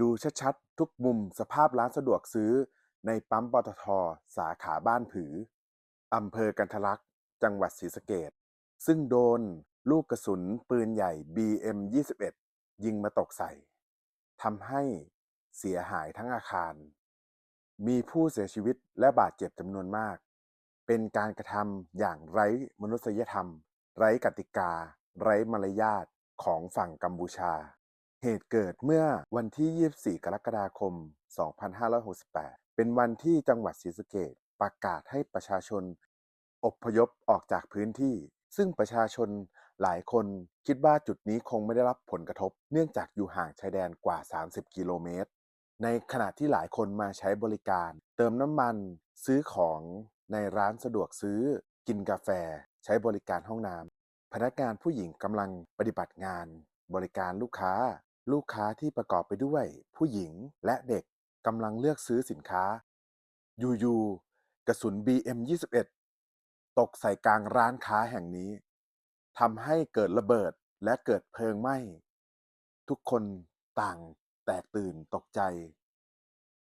ดูชัดๆ ทุกมุมสภาพร้านสะดวกซื้อ ในปั๊มปตทสาขาบ้านผือ อำเภอกันทะลักษ์จังหวัดศรีสะเกษซึ่งโดนลูกกระสุนปืนใหญ่ BM21 ยิงมาตกใส่ทำให้เสียหายทั้งอาคาร มีผู้เสียชีวิตและบาดเจ็บจำนวนมาก เป็นการกระทำอย่างไร้มนุษยธรรม ไร้กติกา ไร้มารยาทของฝั่งกัมพูชา เหตุเกิดเมื่อวันที่ 24 กรกฎาคม 2568 เป็นวันที่จังหวัดศรีสะเกษประกาศให้ประชาชน อบพยพออกจากพื้นที่ ซึ่งประชาชนหลายคนคิดว่าจุดนี้คงไม่ได้รับผลกระทบ เนื่องจากอยู่ห่างชายแดนกว่า 30 กิโลเมตร ในขณะที่หลายคนมาใช้บริการ เติมน้ำมัน ซื้อของในร้านสะดวกซื้อ กินกาแฟ ใช้บริการห้องน้ำพนักงานผู้หญิงกำลังปฏิบัติงาน บริการลูกค้า ลูกค้าที่ประกอบไปด้วย ผู้หญิงและเด็กกำลังเลือกซื้อสินค้า อยู่ๆกระสุน BM21 ตกใส่กลางร้านค้าแห่งนี้ทำให้เกิดระเบิดและเกิดเพลิงไหม้ ทุกคนต่างแตกตื่นตกใจ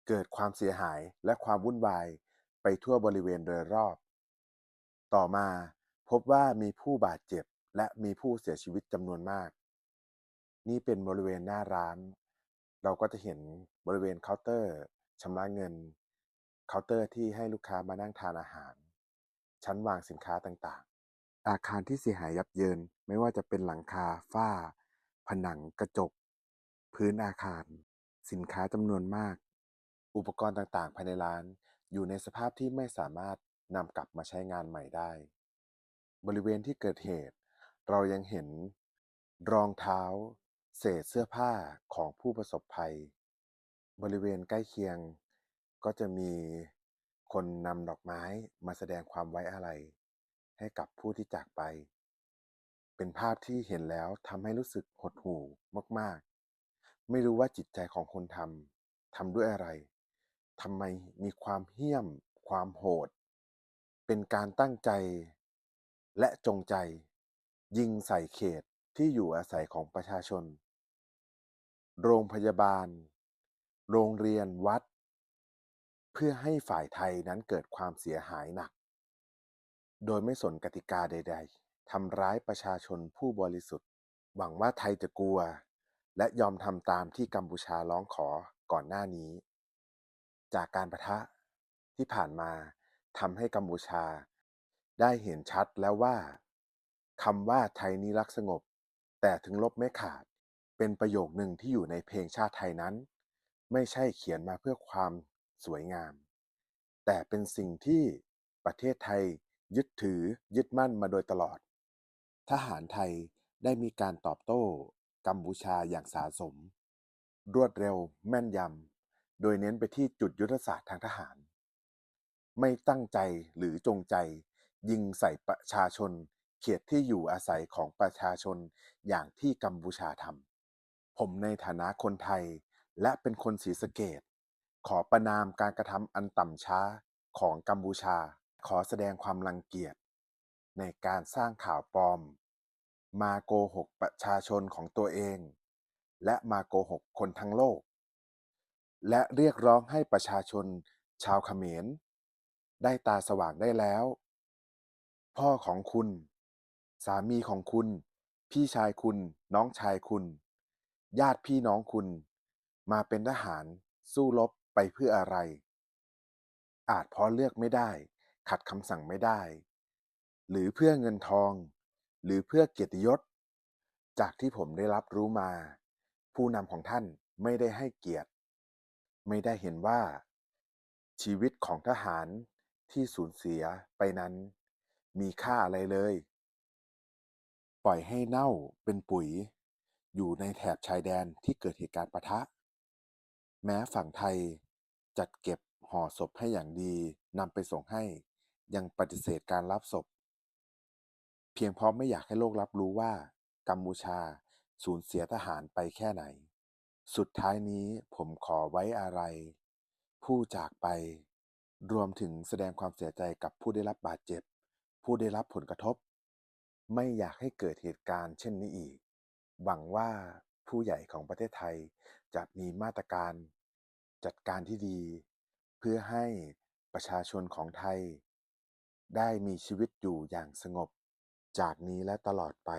เกิดความเสียหายและความวุ่นวายไปทั่วบริเวณโดยรอบ ต่อมาพบว่ามีผู้บาดเจ็บและมีผู้เสียชีวิตจำนวนมาก นี่เป็นบริเวณหน้าร้าน เราก็จะเห็นบริเวณเคาน์เตอร์ชำระเงิน เคาน์เตอร์ที่ให้ลูกค้ามานั่งทานอาหาร ชั้นวางสินค้าต่างๆ อาคารที่เสียหายยับเยินไม่ว่าจะเป็นหลังคาฝ้า ผนังกระจก พื้นอาคาร สินค้าจำนวนมาก อุปกรณ์ต่างๆ ภายในร้าน อยู่ในสภาพที่ไม่สามารถนำกลับมาใช้งานใหม่ได้ บริเวณที่เกิดเหตุ เรายังเห็นรองเท้า เศษเสื้อผ้าของผู้ประสบภัย บริเวณใกล้เคียง ก็จะมีคนนำดอกไม้มาแสดงความไว้อาลัยให้กับผู้ที่จากไป เป็นภาพที่เห็นแล้วทำให้รู้สึกหดหู่มาก ๆ ไม่รู้ว่าจิตใจของคนทำทำด้วยอะไรทำไมมีความเหี้ยม ความโหด เป็นการตั้งใจ และจงใจ ยิงใส่เขตที่อยู่อาศัยของประชาชน โรงพยาบาล โรงเรียนวัด เพื่อให้ฝ่ายไทยนั้นเกิดความเสียหายหนัก โดยไม่สนกติกาใด ๆทำร้ายประชาชนผู้บริสุทธิ์ หวังว่าไทยจะกลัว และยอมทำตามที่กัมพูชาร้องขอก่อนหน้านี้ จากการประทะที่ผ่านมาทำให้กัมพูชา ได้เห็นชัดแล้วว่าคำว่าไทยนี้รักสงบ แต่ถึงลบไม่ขาด เป็นประโยคหนึ่งที่อยู่ในเพลงชาติไทยนั้น ไม่ใช่เขียนมาเพื่อความสวยงาม แต่เป็นสิ่งที่ประเทศไทยยึดถือยึดมั่นมาโดยตลอด ทหารไทยได้มีการตอบโต้กัมพูชาอย่างสาสม รวดเร็วแม่นยำ โดยเน้นไปที่จุดยุทธศาสตร์ทางทหาร ไม่ตั้งใจหรือจงใจ ยิงใส่ประชาชน เขตที่อยู่อาศัยของประชาชนอย่างที่กัมพูชาทำ ผมในฐานะคนไทย และเป็นคนศรีสะเกษขอประนามการกระทำอันต่ำช้าของกัมพูชา ขอแสดงความรังเกียจ ในการสร้างข่าวปลอม มาโกหกประชาชนของตัวเอง และมาโกหกคนทั้งโลก และเรียกร้องให้ประชาชนชาวเขมร ได้ตาสว่างได้แล้ว พ่อของคุณ สามีของคุณ พี่ชายคุณ น้องชายคุณ ญาติพี่น้องคุณ มาเป็นทหารสู้รบไปเพื่ออะไร อาจเพราะเลือกไม่ได้ ขัดคำสั่งไม่ได้ หรือเพื่อเงินทอง หรือเพื่อเกียรติยศ จากที่ผมได้รับรู้มา ผู้นำของท่านไม่ได้ให้เกียรติ ไม่ได้เห็นว่า ชีวิตของทหารที่สูญเสียไปนั้น มีค่าอะไรเลย ปล่อยให้เน่าเป็นปุ๋ย อยู่ในแถบชายแดนที่เกิดเหตุการณ์ปะทะ แม้ฝั่งไทยจัดเก็บห่อศพให้อย่างดีนำไปส่งให้ ยังปฏิเสธการรับศพ เพียงเพราะไม่อยากให้โลกรับรู้ว่า กัมพูชาสูญเสียทหารไปแค่ไหน สุดท้ายนี้ผมขอไว้อาลัยผู้จากไป รวมถึงแสดงความเสียใจกับผู้ได้รับบาดเจ็บ ผู้ได้รับผลกระทบ ไม่อยากให้เกิดเหตุการณ์เช่นนี้อีก หวังว่าผู้ใหญ่ของประเทศไทย จะมีมาตรการจัดการที่ดี เพื่อให้ประชาชนของไทย ได้มีชีวิตอยู่อย่างสงบ จากนี้และตลอดไป